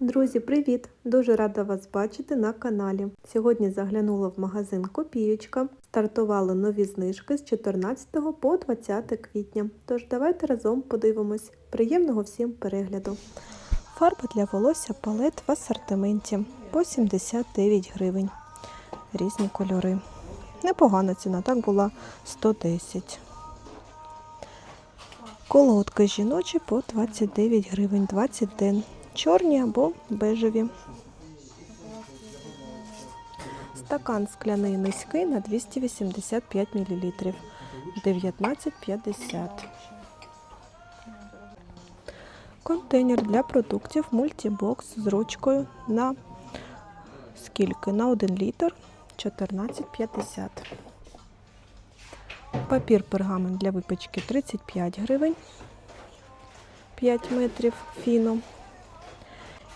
Друзі, привіт! Дуже рада вас бачити на каналі. Сьогодні заглянула в магазин Копієчка. Стартували нові знижки з 14 по 20 квітня. Тож давайте разом подивимось. Приємного всім перегляду. Фарба для волосся палет в асортименті по 79 гривень. Різні кольори. Непогана ціна, так була 110. Колодки жіночі по 29 гривень 20 ден. Чорні або бежеві. Стакан скляний низький на 285 мл. 19,50. Контейнер для продуктів мультібокс з ручкою на скільки? На 1 літр 14,50. Папір пергамент для випічки 35 гривень. 5 метрів фіно.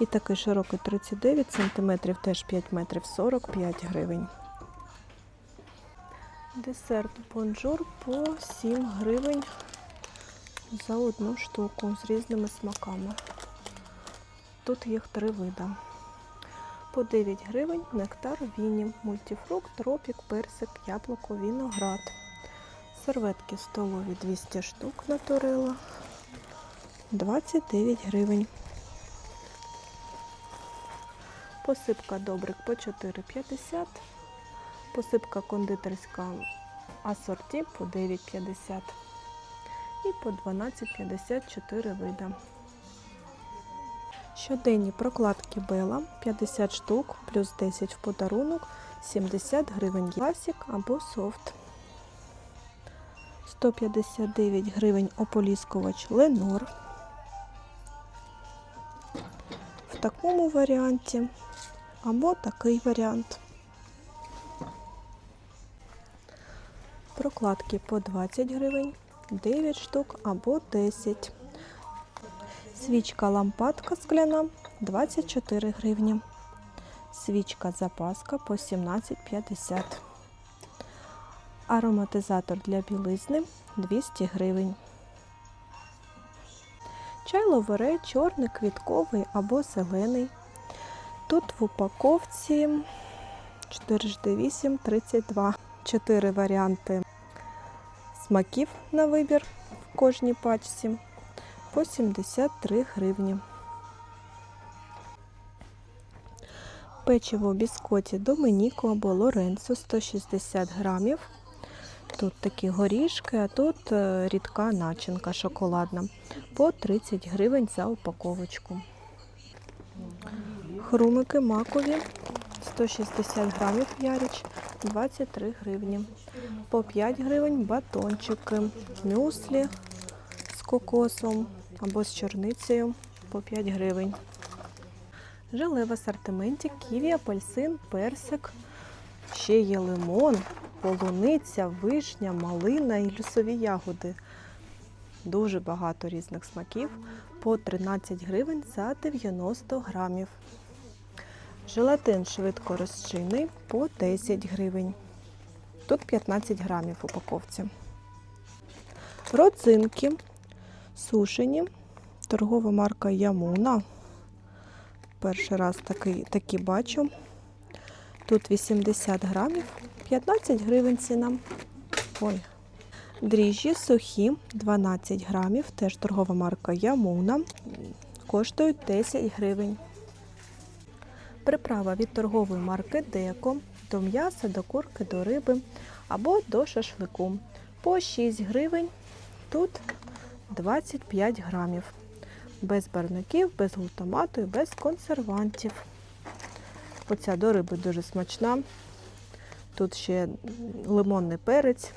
І такий широкий 39 см, теж 5 метрів 45 гривень. Десерт бонжур по 7 гривень за одну штуку з різними смаками. Тут їх три вида. По 9 гривень нектар віні, мультифрукт, тропік, персик, яблуко, віноград. Серветки столові 200 штук натурела. 29 гривень. Посипка добрик по 4,50. Посипка кондитерська асорті по 9,50. І по 12,54 вида. Щоденні прокладки Бела 50 штук плюс 10 в подарунок 70 гривень класік або софт. 159 гривень ополіскувач Ленор. Такому варіанті або такий варіант. Прокладки по 20 гривень, 9 штук або 10. Свічка лампадка скляна 24 гривні. Свічка запаска по 17,50. Ароматизатор для білизни 200 гривень. Чай ловере чорний, квітковий або зелений. Тут в упаковці 4,8, 32. 4 варіанти смаків на вибір в кожній пачці по 73 гривні. Печиво біскоті Домініко або Лоренцо 160 грамів. Тут такі горішки, а тут е, рідка начинка шоколадна по 30 гривень за упаковочку. Хрумики макові 160 грамів яріч 23 гривні. По 5 гривень батончики, мюслі з кокосом або з чорницею по 5 гривень. Желе в асортименті ківі, апельсин, персик, ще є лимон, полуниця, вишня, малина і лісові ягоди. Дуже багато різних смаків по 13 гривень за 90 грамів. Желатин швидко розчинний по 10 гривень. Тут 15 грамів в упаковці. Родзинки сушені. Торгова марка Ямуна. Перший раз такий, такі бачу. Тут 80 грамів, 15 гривень ціна. Ой. Дріжджі сухі, 12 грамів, теж торгова марка Ямуна. Коштують 10 гривень. Приправа від торгової марки Деко до м'яса, до курки, до риби або до шашлику. По 6 гривень, тут 25 грамів. Без барників, без глутамату і без консервантів. Оця до риби дуже смачна. Тут ще лимонний перець,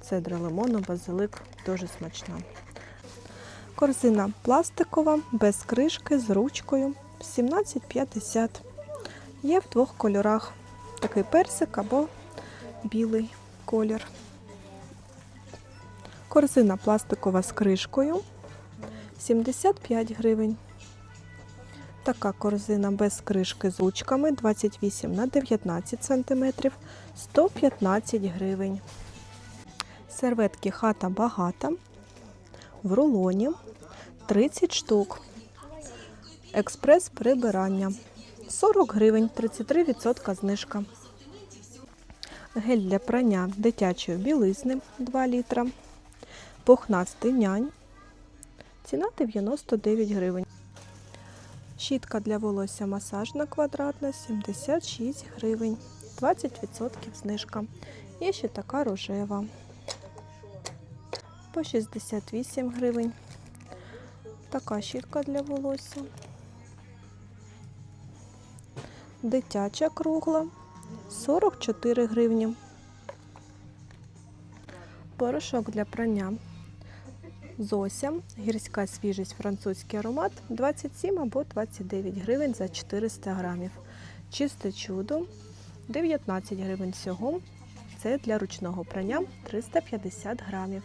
цедра лимону, базилик дуже смачна. Корзина пластикова, без кришки, з ручкою. 17,50. Є в двох кольорах. Такий персик або білий колір. Корзина пластикова з кришкою 75 гривень. Така корзина без кришки з ручками 28 на 19 см 115 гривень. Серветки хата багата в рулоні 30 штук. експрес прибирання. 40 гривень, 33% знижка. Гель для прання дитячої білизни 2 літра. Пухнастий нянь. Ціна 99 гривень. Щітка для волосся масажна квадратна 76 гривень. 20% знижка. Є ще така рожева. По 68 гривень. Така щітка для волосся. Дитяча кругла 44 гривні. Порошок для прання. Зося, гірська свіжість, французький аромат 27 або 29 гривень за 400 грамів. Чисте чудо 19 гривень всього. Це для ручного прання 350 грамів.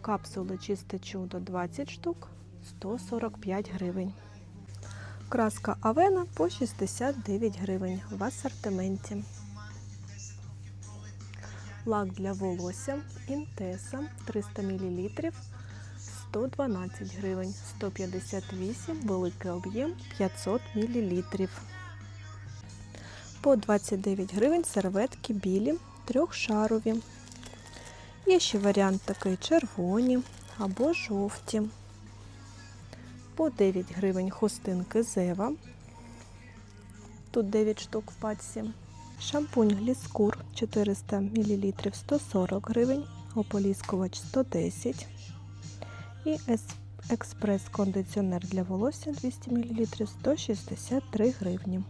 Капсули чисте чудо 20 штук 145 гривень. Краска Авена по 69 гривень в асортименті. Лак для волосся Інтеса 300 мл 112 гривень, 158 великий об'єм 500 мл. По 29 гривень серветки білі, трьохшарові. Є ще варіант такий червоні або жовті. По 9 гривень хустинки Зева. Тут 9 штук в пачці. Шампунь Гліскур 400 мл 140 гривень, ополіскувач 110 і експрес-кондиціонер для волосся 200 мл 163 гривні.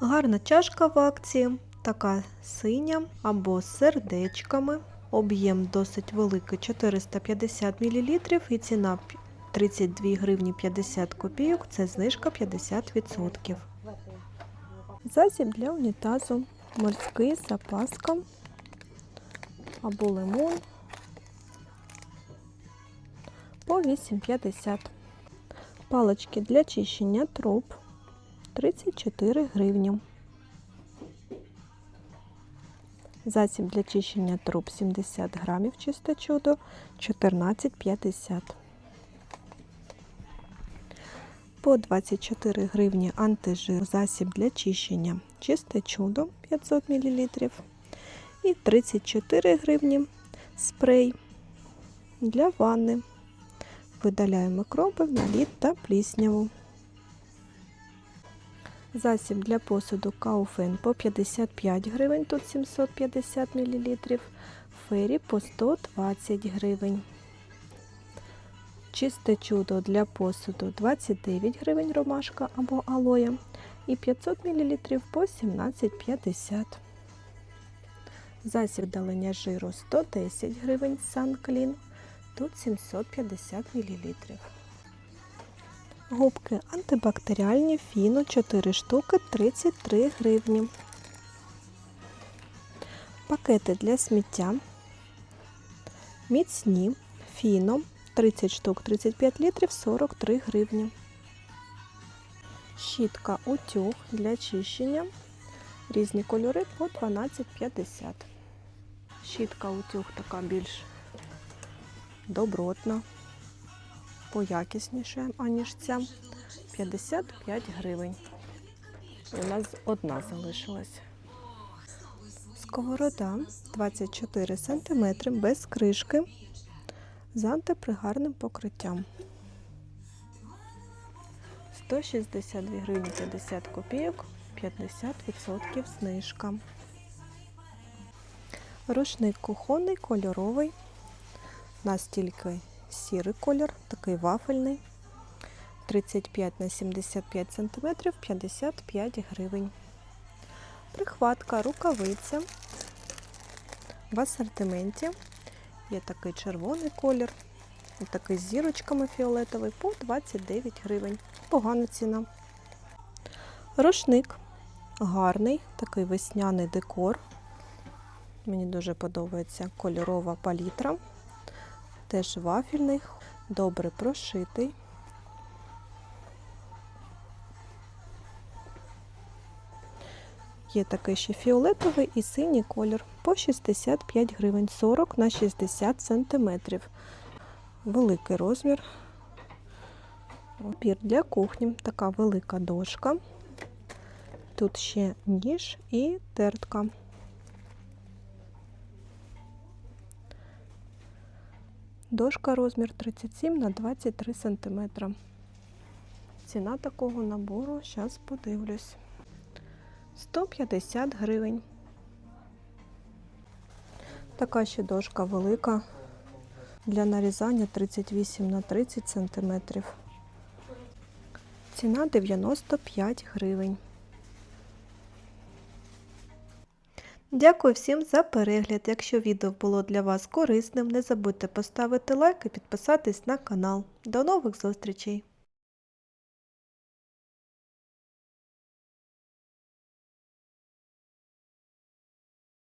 Гарна чашка в акції, така синя або з сердечками. Об'єм досить великий 450 мл і ціна 32 гривні 50 копійок. Це знижка 50%. Засіб для унітазу. Морський запаска або лимон по 8,50. Палички для чищення труб 34 гривні. Засіб для чищення труб 70 грамів чисте чудо 14,50. По 24 гривні антижир засіб для чищення чисте чудо 500 мл. І 34 гривні спрей для ванни. Видаляє микроби, наліт та плісняву. Засіб для посуду Кауфен по 55 гривень, тут 750 мл. Фері по 120 гривень. Чисте чудо для посуду 29 гривень ромашка або алоє і 500 мл по 17,50. Засіб далення жиру 110 гривень Санклін, тут 750 мл. Губки антибактеріальні фіно 4 штуки 33 гривні. Пакети для сміття. Міцні фіно 30 штук 35 літрів 43 гривні. Щітка утюг для чищення. Різні кольори по 12,50. Щітка утюг така більш добротна, поякісніша, аніж ця. 55 гривень. У нас одна залишилась. Сковорода 24 см без кришки з антипригарним покриттям. 162 гривні 50 копійок, 50% знижка. Рушник кухонний, кольоровий. У нас тільки сірий колір, такий вафельний. 35 на 75 см, 55 гривень. Прихватка, рукавиця. В асортименті є такий червоний колір, такий з зірочками фіолетовий по 29 гривень. Погана ціна. Рушник гарний, такий весняний декор. Мені дуже подобається кольорова палітра. Теж вафільний, добре прошитий. Є такий ще фіолетовий і синій колір по 65 гривень 40 на 60 сантиметрів. Великий розмір. Папір для кухні. Така велика дошка. Тут ще ніж і тертка. Дошка розмір 37 на 23 см. Ціна такого набору, зараз подивлюсь. 150 гривень. Така ще дошка велика для нарізання 38 на 30 см. Ціна 95 гривень. Дякую всім за перегляд. Якщо відео було для вас корисним, не забудьте поставити лайк і підписатись на канал. До нових зустрічей!